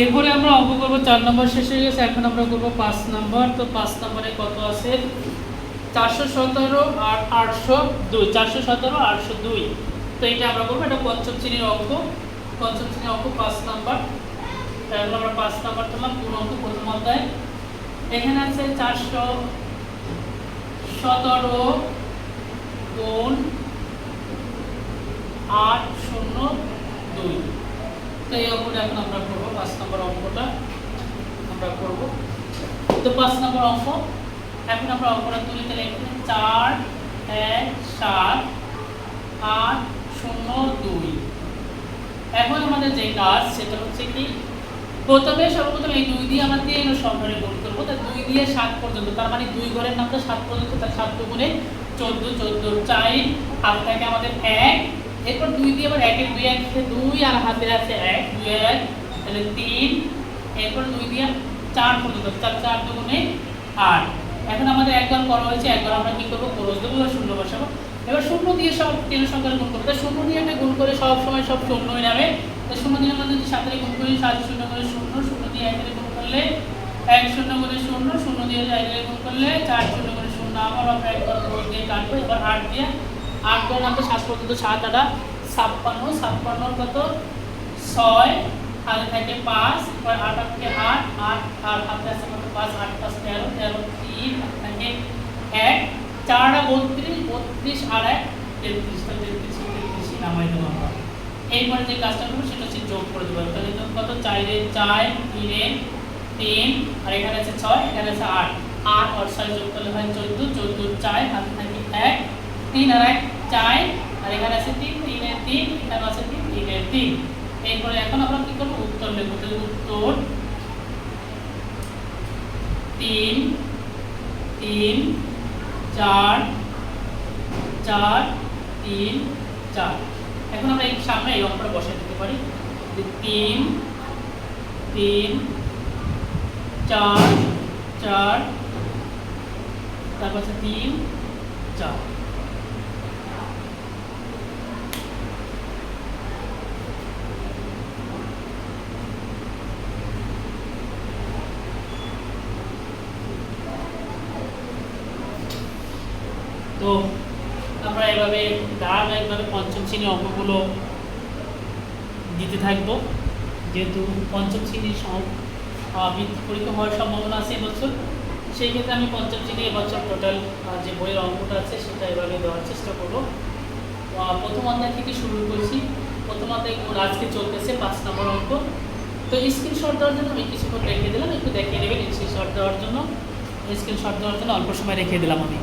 এরপরে আমরা অঙ্ক করব চার নম্বর শেষ হয়ে গেছে, এখন আমরা করব পাঁচ নম্বর। তো পাঁচ নম্বরে কত আছে? চারশো সতেরো আর আটশো দুই। চারশো সতেরো, আটশো দুই। তো এটা আমরা করব, এটা পঞ্চম শ্রেণির অঙ্ক। পঞ্চম শ্রেণির অঙ্ক পাঁচ নাম্বার। তারপর আমরা পাঁচ নাম্বার তোমার কোন অঙ্ক প্রথম অধ্যায়। এখানে আছে চারশো সতেরো গুণ আট শূন্য দুই তো এই অঙ্কটা এখন আমরা করব, পাঁচ নম্বর অঙ্কটা আমরা করব। তো পাঁচ নম্বর অঙ্ক, এখন আমরা অঙ্কটা তুলি তাহলে এখানে চার, এক, সাত, আট, শূন্য, দুই। এখন আমাদের যে কাজ, সেটা হচ্ছে কি, প্রথমে সর্বপ্রথম এই দুই দিয়ে আমরা তিন সংখ্যারে গুণ করব। তা দুই দিয়ে সাত পর্যন্ত, তার মানে দুই ঘরের নামটা সাত পর্যন্ত তার সাত গুণে চোদ্দ চোদ্দ চাই হাত থাকে আমাদের এক এরপর দুই দিয়ে আবার একের দুই, এক, দুই আর হাতে আছে এক, দুই, এক, তাহলে তিন। এরপর দুই দিয়ে চার পর্যন্ত চার চার দুগুণে আট। এখন আমাদের একবার করা হয়েছে একবার আমরা কি করব? খরচ দেবো, এবার শূন্য বসাবো। এবার শূন্য দিয়ে সব তিন সংখ্যার গুণ করব। তা শূন্য দিয়ে একটা গুণ করে সব সময় সব শূন্যই নামে তা শূন্য দিয়ে আমরা যদি সাতের গুণ করি, সাত শূন্য করে শূন্য শূন্য দিয়ে একের গুণ করলে এক শূন্য করে শূন্য শূন্য দিয়ে একের গুণ করলে চার শূন্য করে শূন্য, আবার আমরা একবার খরচ দিয়ে কাটবো, এবার আট দিয়ে আট করে নামতে সাত পর্যন্ত সাত আটা ছাপ্পান্ন ছাপ্পান্নর কত? ছয়, হাতে থাকে পাঁচ এবার আট আটকে আট আট আর হাতে আছে কত? পাঁচ, আট, পাঁচ, তেরো তেরো, তিন থাকে এক চারটা বত্রিশ বত্রিশ আর এক, তেত্রিশ, তো তেত্রিশ তেত্রিশ নামাই দেবো আমরা। এরপরে যে কাজটা করব, সেটা হচ্ছে যোগ করে দেবো। তাহলে কত? চারে চার, তিনে তিন, আর এখানে আছে ছয়, এখানে আছে আট। আট আর ছয় যোগ করলে হয় চোদ্দ চোদ্দ, চার, হাতে থাকে এক তিন আর এক চার, আর এখানে আছে তিন তিনের তিন এখানে আছে তিন তিনের তিন। এরপরে এখন আমরা কি করব? উত্তর লিখব তাহলে উত্তর তিন তিন, চার চার, তিন, চার। এখন আমরা এই সামনে এই অঙ্কটা বসাই দিতে পারি। তিন তিন, চার চার, তারপর হচ্ছে তিন, চার। তো আমরা এভাবে ধারাবাহিকভাবে পঞ্চম শ্রেণির অঙ্কগুলো দিতে থাকব। যেহেতু পঞ্চম শ্রেণির বৃত্তি পরীক্ষা হওয়ার সম্ভাবনা আছে এবছর, সেই ক্ষেত্রে আমি পঞ্চম শ্রেণি এবছর টোটাল যে বইয়ের অঙ্কটা আছে সেটা এভাবে দেওয়ার চেষ্টা করব। প্রথম অধ্যায় থেকে শুরু করছি। প্রথম অধ্যায় আজকে চলতেছে পাঁচ নম্বর অঙ্ক। তো স্ক্রিনশট দেওয়ার জন্য আমি কিছুক্ষণ রেখে দিলাম, একটু দেখিয়ে নেবেন স্ক্রিনশট দেওয়ার জন্য। স্ক্রিনশট দেওয়ার জন্য অল্প সময় রেখে দিলাম আমি।